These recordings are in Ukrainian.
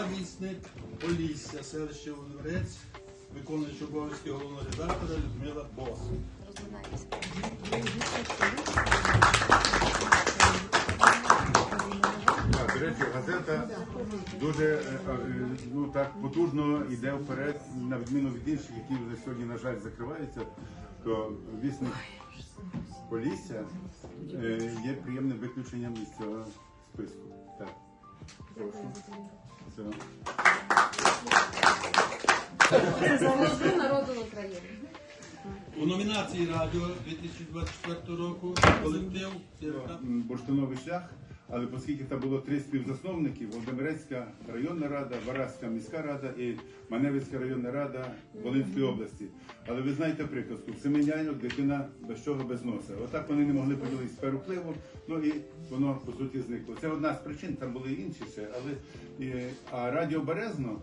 та вісник Полісся, селище Володимирець, виконуючий обов'язки головного редактора Людмила Бос. До речі, газета дуже е, е, ну, так, потужно йде вперед, на відміну від інших, які вже сьогодні, на жаль, закриваються, то вісник Полісся е, є приємним виключенням із цього списку. Так. Прошу. Все. За молоду народу України. У номінації радіо 2024 року колектив Бурштиновий шлях, але оскільки там було три співзасновники, Володимирецька районна рада, Вараська міська рада і Маневицька районна рада Волинської області. Але ви знаєте приказку, семеняйок дитина без чого без носа. Отак вони не могли поділити сферу впливу, ну і воно по суті зникло. Це одна з причин, там були інші ще, але і, а радіо Березно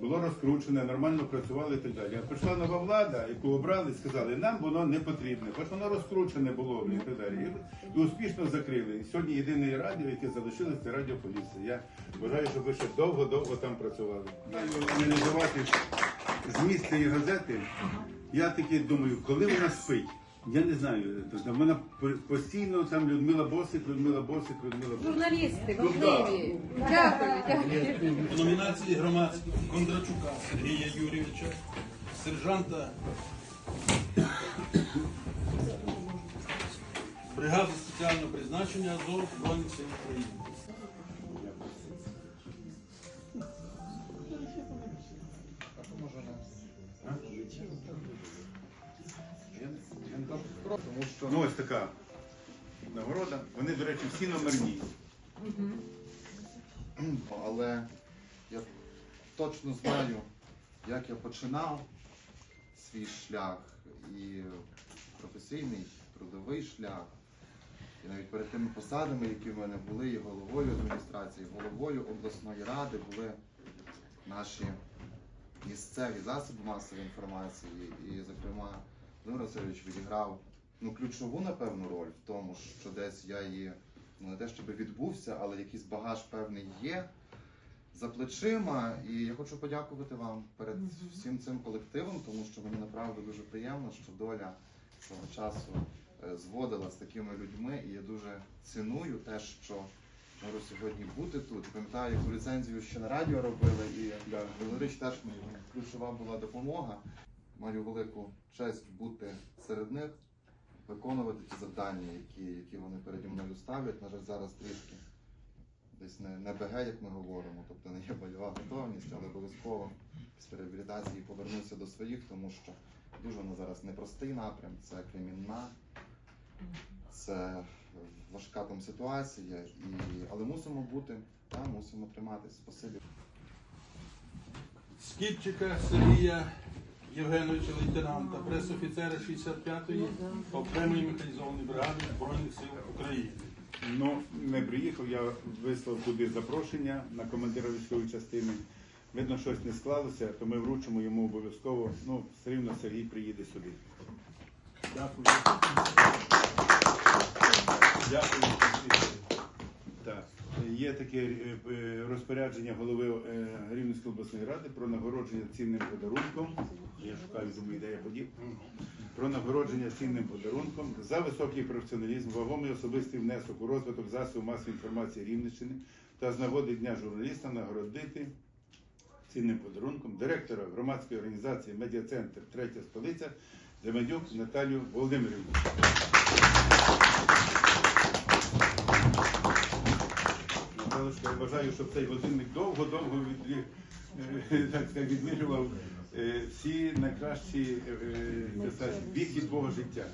було розкручене, нормально працювали і так далі. А прийшла нова влада, яку обрали, сказали, нам воно не потрібне, хоч воно розкручене було і так далі. І, успішно закрили. І сьогодні єдине радіо, яке залишилось, це радіо Полісся. Я вважаю, що ви ще довго-довго там працювали. Аналізувати зміст цієї газети. Я таки думаю, коли вона спить. Я не знаю, тобто вона по- постійно там Людмила Босик, Людмила Босик, Людмила Босик. Журналісти, Ну, важливі. Дякую, дякую. У номінації громадських Кондрачука Сергія Юрійовича, сержанта бригади спеціального призначення АЗОВ Збройних сил України. Нагорода. Вони, до речі, всі номерні. але я точно знаю, як я починав свій шлях і професійний, трудовий шлях. І навіть перед тими посадами, які в мене були, і головою адміністрації, і головою обласної ради були наші місцеві засоби масової інформації. І, зокрема, Володимир Васильович відіграв ну, ключову, напевно, роль в тому, що десь я її ну, не те, щоб відбувся, але якийсь багаж певний є за плечима. І я хочу подякувати вам перед всім цим колективом, тому що мені направду дуже приємно, що доля свого часу е, зводила з такими людьми, і я дуже ціную те, що можу сьогодні бути тут. Пам'ятаю, яку ліцензію ще на радіо робили, і Валерич теж мені ключова була допомога. Маю велику честь бути серед них, виконувати ті завдання, які, які вони переді мною ставлять. На жаль, зараз трішки десь не, не БГ, як ми говоримо, тобто не є бойова готовність, але обов'язково після реабілітації повернуся до своїх, тому що дуже воно зараз непростий напрям, це кримінна, це важка там ситуація, і, але мусимо бути, та, мусимо триматись. Спасибі. Скіпчика Сергія Євгеновича, лейтенанта, пресофіцера 65-ї окремої механізованої бригади Збройних сил України. Ну, не приїхав, я вислав туди запрошення на командира військової частини. Видно, щось не склалося, то ми вручимо йому обов'язково. Ну, все рівно Сергій приїде сюди. Дякую. Дякую. Є таке е, е, розпорядження голови е, Рівненської обласної ради про нагородження цінним подарунком. Я шукаю, думаю, де я подів. Про нагородження цінним подарунком за високий професіоналізм, вагомий особистий внесок у розвиток засобів масової інформації Рівненщини та з нагоди Дня журналіста нагородити цінним подарунком директора громадської організації Медіа-центр Третя столиця Демедюк Наталію Володимирівну. Наталочка, я бажаю, щоб цей годинник довго-довго е, відмірював е, всі найкращі е, віки твого життя.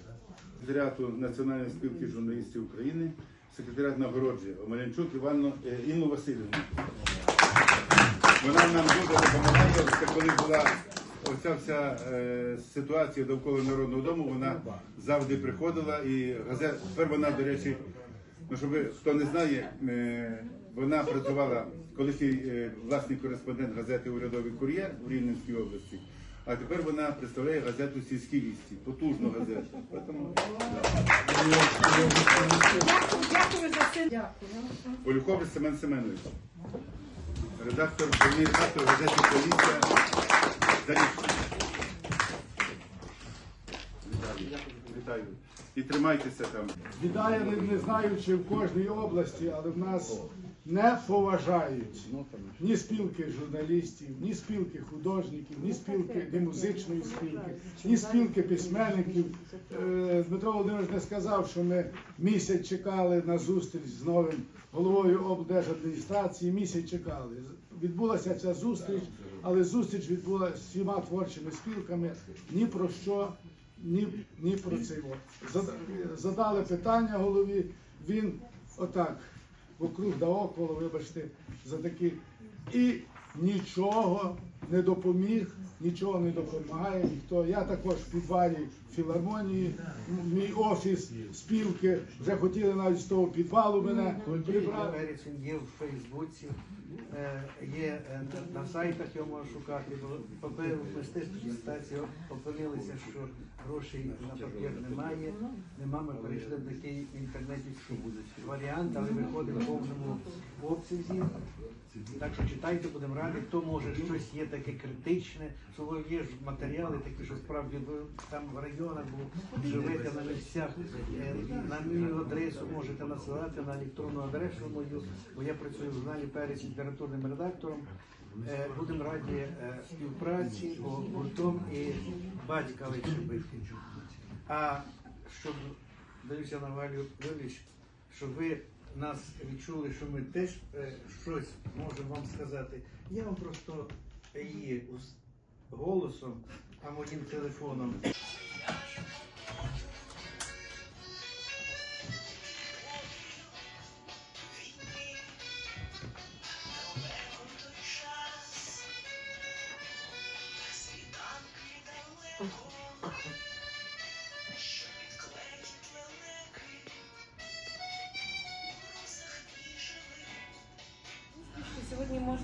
Секретаріату Національної спілки журналістів України, секретаріат нагороджує Омелянчук Іванну Інну Васильівну. Вона нам дуже допомагає, коли була оця вся ситуація довкола Народного дому, вона завжди приходила і газет, тепер вона, до речі, ну щоб хто не знає, вона працювала колишній е, власний кореспондент газети Урядовий кур'єр у Рівненській області. А тепер вона представляє газету Сільські вісті, потужну газету. Тому, Дякую, дякую за це. Дякую. Семен Семенович. редактор, редактор газети Поліція. Вітаю. Вітаю. І тримайтеся там. Я не, не знаю, чи в кожній області, але в нас не поважають ні спілки журналістів, ні спілки художників, ні спілки ні музичної спілки, ні спілки письменників. Е, Дмитро Володимирович не сказав, що ми місяць чекали на зустріч з новим головою облдержадміністрації. Місяць чекали. Відбулася ця зустріч, але зустріч відбулася з всіма творчими спілками. Ні про що ні, ні про це. Задали питання голові, він отак, вокруг да около, вибачте, за такі. І нічого не допоміг, нічого не допомагає ніхто. Я також в підвалі філармонії, мій офіс спілки вже хотіли навіть з того підвалу мене прибрати. Є в Фейсбуці, е, є е, на- сайтах його можна шукати. бо Поки в мистецькій стації опинилися, що грошей на папір немає. Нема, ми перейшли до такий інтернетівський варіант, але виходить в повному обсязі. Так що читайте, будемо раді. Хто може щось є таке критичне, що є ж матеріали такі, що справді ви там в районах бо живете на місцях, е, на мою адресу можете насилати на електронну адресу мою, бо я працюю в журналі «Перець» літературним редактором. Е, Будемо раді е, співпраці, бо гуртом і батька легше бити. А щоб дивіться на Валю Львович, щоб ви нас відчули, що ми теж щось можемо вам сказати. Я вам просто її голосом, а моїм телефоном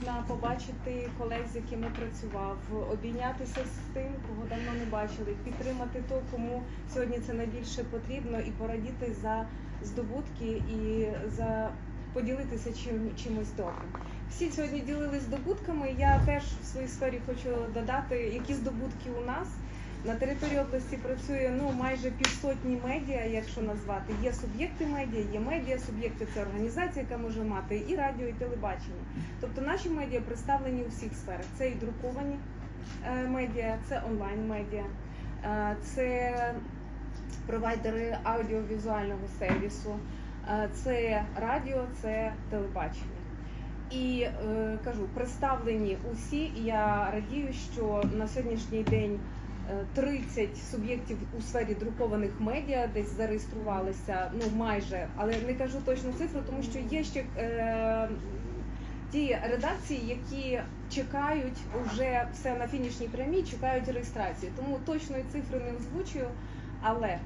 можна побачити колег, з якими працював, обійнятися з тим, кого давно не бачили, підтримати того, кому сьогодні це найбільше потрібно, і порадіти за здобутки і за поділитися чим, чимось добрим. Всі сьогодні ділились здобутками. Я теж в своїй сфері хочу додати, які здобутки у нас. На території області працює ну майже півсотні медіа, якщо назвати. Є суб'єкти медіа, є медіа, суб'єкти це організація, яка може мати і радіо, і телебачення. Тобто наші медіа представлені у всіх сферах. Це і друковані е, медіа, це онлайн медіа, е, це провайдери аудіовізуального сервісу, е, це радіо, це телебачення. І кажу, представлені усі. І я радію, що на сьогоднішній день 30 суб'єктів у сфері друкованих медіа десь зареєструвалися, ну майже, але не кажу точну цифру, тому що є ще е, ті редакції, які чекають уже все на фінішній прямій, чекають реєстрації. Тому точної цифри не озвучую, але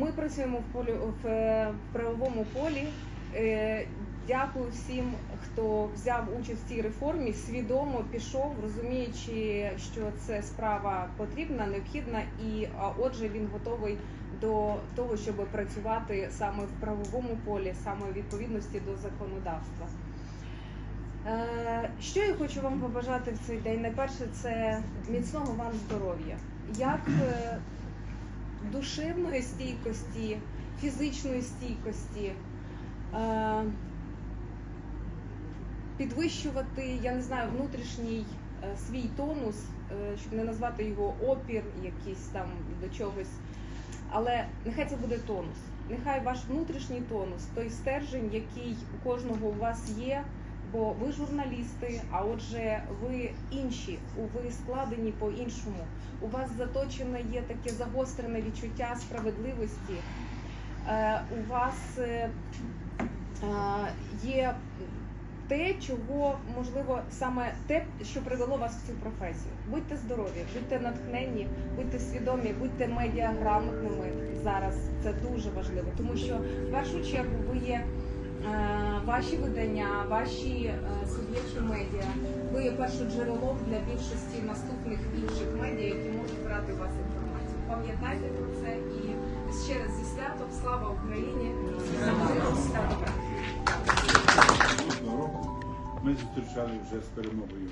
ми працюємо в полі в е, правовому полі. Е, Дякую всім, хто взяв участь в цій реформі, свідомо пішов, розуміючи, що це справа потрібна, необхідна, і отже, він готовий до того, щоб працювати саме в правовому полі, саме у відповідності до законодавства. Е, Що я хочу вам побажати в цей день? Найперше, це міцного вам здоров'я, як е, душевної стійкості, фізичної стійкості. Підвищувати, я не знаю, внутрішній е, свій тонус, е, щоб не назвати його опір, якийсь там до чогось. Але нехай це буде тонус. Нехай ваш внутрішній тонус, той стержень, який у кожного у вас є, бо ви журналісти, а отже, ви інші, ви складені по-іншому. У вас заточене є таке загострене відчуття справедливості. Е, У вас є те, чого можливо саме те, що привело вас в цю професію. Будьте здорові, будьте натхненні, будьте свідомі, будьте медіаграмотними зараз. Це дуже важливо, тому що в першу чергу ви є. е, Ваші видання, ваші е, суб'єкти медіа, ви є першоджерелом для більшості наступних інших медіа, які можуть брати у вас інформацію. Пам'ятайте про це і ще раз зі святом слава Україні! Слава Україні! ми зустрічали вже з перемогою.